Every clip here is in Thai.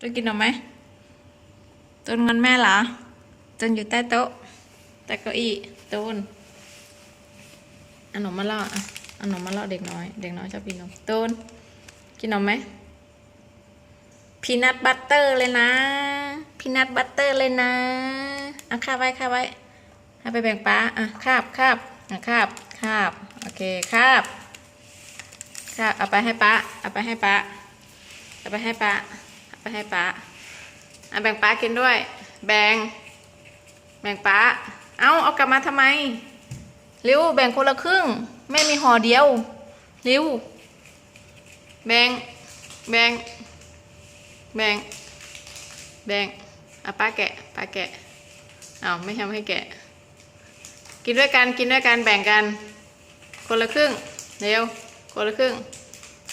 ตูนกินหนมไหมตูนเงอนแม่เหรอตูนอยู่ใต้โต๊ะใต้เก้าอี้ตูนเอาหนมมาล่ออะเอาหนมมาล่อเด็กน้อย เด็กน้อยชอบกินนมตูนกินหนมไหมพีนัทบัตเตอร์เลยนะ พีนัทบัตเตอร์เลยนะเอาคาบไว้คาบไว้ให้ไปแบ่งป้าอะคาบคาบอะคาบคาบโอเคคาบคาบเอาไปให้ป้าเอาไปให้ป้าเอาไปให้ป้า ให้ป้าอาแบ่งป้ากินด้วย แบ่ง แบ่งป้า เอาเอากลับมาทำไมเร็วแบ่งคนละครึ่งแม่มีห่อเดียวเร็วแบ่ง แบ่ง แบ่ง แบ่งเอาป้าแกะป้าแกะเอาไม่ทำให้แกะ กินด้วยกัน กินด้วยกัน แบ่งกัน คนละครึ่ง เร็ว คนละครึ่ง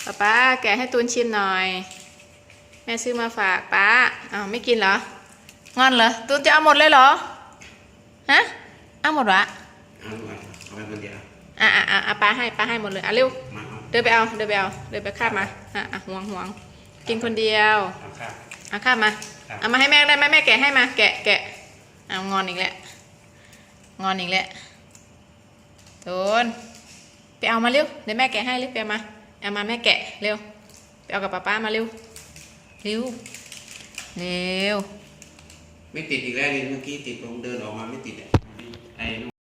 ป้าป้าแกะให้ตูนชิมหน่อย แม่ซื้อมาฝากป้าอ้าวไม่กินเหรองอนเหรอตูนจะเอาหมดเลยเหรอฮะเอาหมดวะเอาลูกเอาเอาไปคนเดียวอะอะอะอะป้าให้ป้าให้หมดเลยอะเร็วมาเอาเดินไปเอาเดินไปเอาเดินไปคาบมาอะอะห่วงห่วงกินคนเดียวเอาข้าวเอาข้ามมาครับเอามาให้แม่ได้ไหมแม่แกะให้มาแกะแกะเอางอนอีกแล้วงอนอีกแล้วโดนไปเอามาเร็วเดี๋ยวแม่แกะให้เร็วไปเอามาเอามาแม่แกะเร็วไปเอากับป้าป้ามาเร็ว เร็วเร็ว ไม่ติดอีกแล้วนี่เมื่อกี้ติดลงเดินออกมาไม่ติดอะไอ้